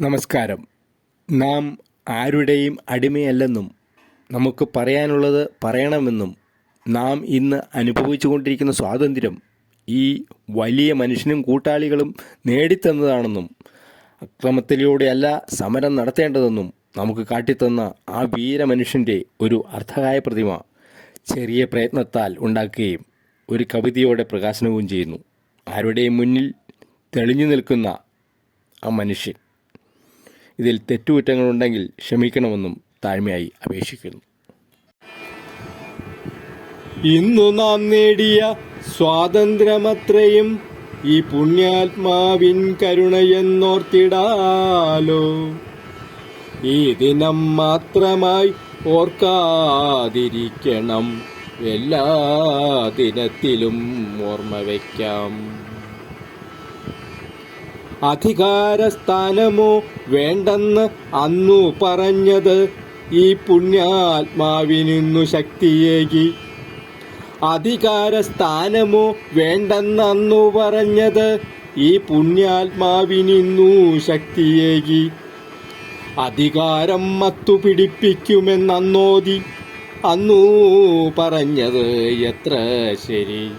നമസ്കാരം. നാം ആരുടെയും അടിമയല്ലെന്നും നമുക്ക് പറയാനുള്ളത് പറയണമെന്നും നാം ഇന്ന് അനുഭവിച്ചുകൊണ്ടിരിക്കുന്ന സ്വാതന്ത്ര്യം ഈ വലിയ മനുഷ്യനും കൂട്ടാളികളും നേടിത്തന്നതാണെന്നും അക്രമത്തിലൂടെയല്ല സമരം നടത്തേണ്ടതെന്നും നമുക്ക് കാട്ടിത്തന്ന ആ വീരമനുഷ്യന്റെ ഒരു അർത്ഥകായ പ്രതിമ ചെറിയ പ്രയത്നത്താൽ ഉണ്ടാക്കുകയും ഒരു കവിതയോടെ പ്രകാശനവും ചെയ്യുന്നു. ആരുടെയും മുന്നിൽ തെളിഞ്ഞു നിൽക്കുന്ന ആ മനുഷ്യൻ. ഇതിൽ തെറ്റുകുറ്റങ്ങളുണ്ടെങ്കിൽ ക്ഷമിക്കണമെന്നും താഴ്മയായി അപേക്ഷിക്കുന്നു. ഇന്നു നാം നേടിയ സ്വാതന്ത്ര്യമത്രയും ഈ പുണ്യാത്മാവിൻ കരുണയെന്നോർത്തിടാലോ. ഈ ദിനം മാത്രമായി ഓർക്കാതിരിക്കണം. എല്ലാ ദിനത്തിലും ഓർമ്മ വയ്ക്കാം അധികാരസ്ഥാനമോ വേണ്ടെന്ന് അന്നു പറഞ്ഞത്. ഈ പുണ്യാത്മാവിനിന്നു ശക്തിയേകി. അധികാരസ്ഥാനമോ വേണ്ടെന്ന് അന്നു പറഞ്ഞത് ഈ പുണ്യാത്മാവിനിന്നു ശക്തിയേകി. അധികാരം മത്തു പിടിപ്പിക്കുമെന്നോതി അന്നു പറഞ്ഞത് എത്ര ശരി.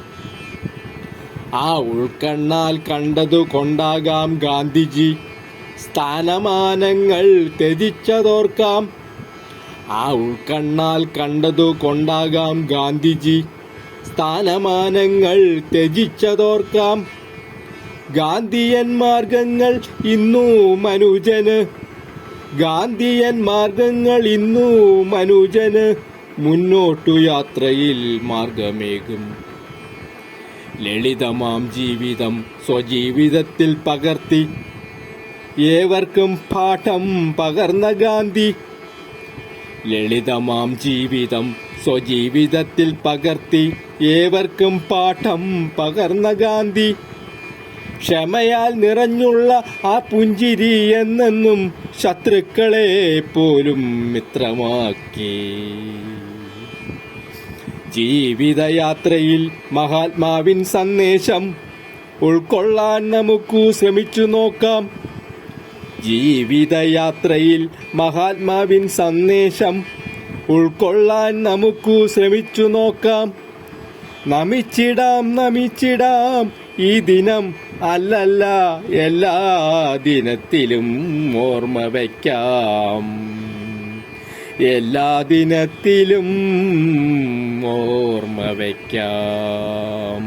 ആ ഉൾക്കണ്ണാൽ കണ്ടതു കൊണ്ടാകാം ഗാന്ധിജി. സ്ഥാനമാനങ്ങൾ ത്യജിച്ചതോർക്കാം. ആ ഉൾക്കണ്ണാൽ കണ്ടതു കൊണ്ടാകാം ഗാന്ധിജി. സ്ഥാനമാനങ്ങൾ ത്യജിച്ചതോർക്കാം. ഗാന്ധിയൻ മാർഗങ്ങൾ ഇന്നു മനുജന്. ഗാന്ധിയൻ മാർഗങ്ങൾ ഇന്നു മനുജന്. മുന്നോട്ടു യാത്രയിൽ മാർഗമേകും. ലളിതമാം ജീവിതം സ്വജീവിതത്തിൽ പകർത്തി. ഏവർക്കും പാഠം പകർന്ന ഗാന്ധി. ലളിതമാം ജീവിതം സ്വജീവിതത്തിൽ പകർത്തി. ഏവർക്കും പാഠം പകർന്ന ഗാന്ധി. ക്ഷമയാൽ നിറഞ്ഞുള്ള ആ പുഞ്ചിരി എന്നെന്നും ശത്രുക്കളെ പോലും മിത്രമാക്കി. ജീവിതയാത്രയിൽ മഹാത്മാവിൻ സന്ദേശം ഉൾക്കൊള്ളാൻ നമുക്ക് ശ്രമിച്ചു നോക്കാം. ജീവിതയാത്രയിൽ മഹാത്മാവിൻ സന്ദേശം ഉൾക്കൊള്ളാൻ നമുക്ക് ശ്രമിച്ചു നോക്കാം. നമിച്ചിടാം നമിച്ചിടാം ഈ ദിനം അല്ലല്ല എല്ലാ ദിനത്തിലും ഓർമ്മ വയ്ക്കാം എല്ലാ ദിനത്തിലും ഓർമ്മ വയ്ക്കാം